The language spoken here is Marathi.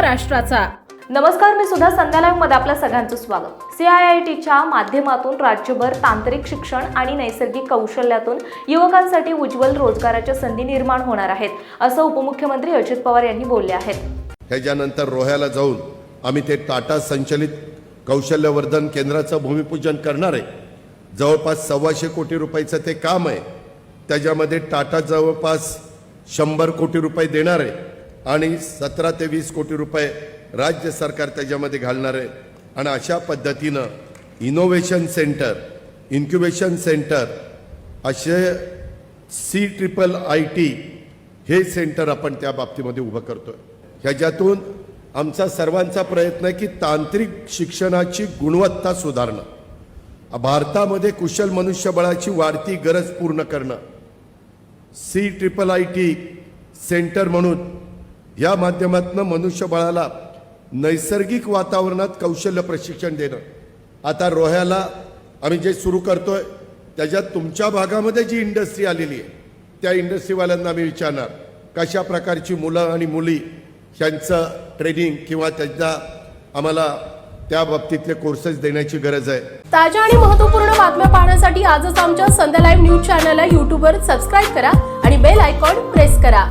राष्ट्राचा नमस्कार मी सुद्धा संध्या मध्ये आपल्या सगळ्यांचं स्वागत. सी आय आय टीच्या माध्यमातून राज्यभर तांत्रिक शिक्षण आणि नैसर्गिक कौशल्यातून युवकांसाठी उज्ज्वल रोजगाराच्या संधी निर्माण होणार आहेत असं उपमुख्यमंत्री अजित पवार यांनी बोलले आहेत. ह्याच्यानंतर रोह्याला जाऊन आम्ही ते टाटा संचलित कौशल्यवर्धन केंद्राचं भूमिपूजन करणार आहे. जवळपास सव्वाशे कोटी रुपयाचं ते काम आहे. त्याच्यामध्ये टाटा जवळपास शंभर कोटी रुपये देणार आहे. आणि सतरा ते वीस कोटी रुपये राज्य सरकार त्याच्यामध्ये घालणार आहे. आणि अशा पद्धतीनं इनोव्हेशन सेंटर इन्क्युबेशन सेंटर असे सी ट्रिपल आय टी हे सेंटर आपण त्या बाबतीमध्ये उभं करतोय. ह्याच्यातून आमचा सर्वांचा प्रयत्न आहे की तांत्रिक शिक्षणाची गुणवत्ता सुधारणं. भारतामध्ये कुशल मनुष्यबळाची वाढती गरज पूर्ण करणं. C triple I T centre म्हणून या माध्यमातून मनुष्यबळाला नैसर्गिक वातावरणात कौशल्य प्रशिक्षण देणं. आता रोह्याला आम्ही जे सुरू करतोय त्याच्यात तुमच्या भागामध्ये जी इंडस्ट्री आलेली आहे त्या इंडस्ट्रीवाल्यांना आम्ही विचारणार कशा प्रकारची मुलं आणि मुली यांचं ट्रेनिंग किंवा त्यांचा आम्हाला त्या बाबतीतले कोर्सेस देण्याची गरज आहे. ताज्या आणि महत्त्वपूर्ण बातम्या पाहण्यासाठी आजच आमच्या संध्या लाईव्ह न्यूज चॅनलला यूट्यूबवर सबस्क्राईब करा आणि बेल आयकॉन प्रेस करा.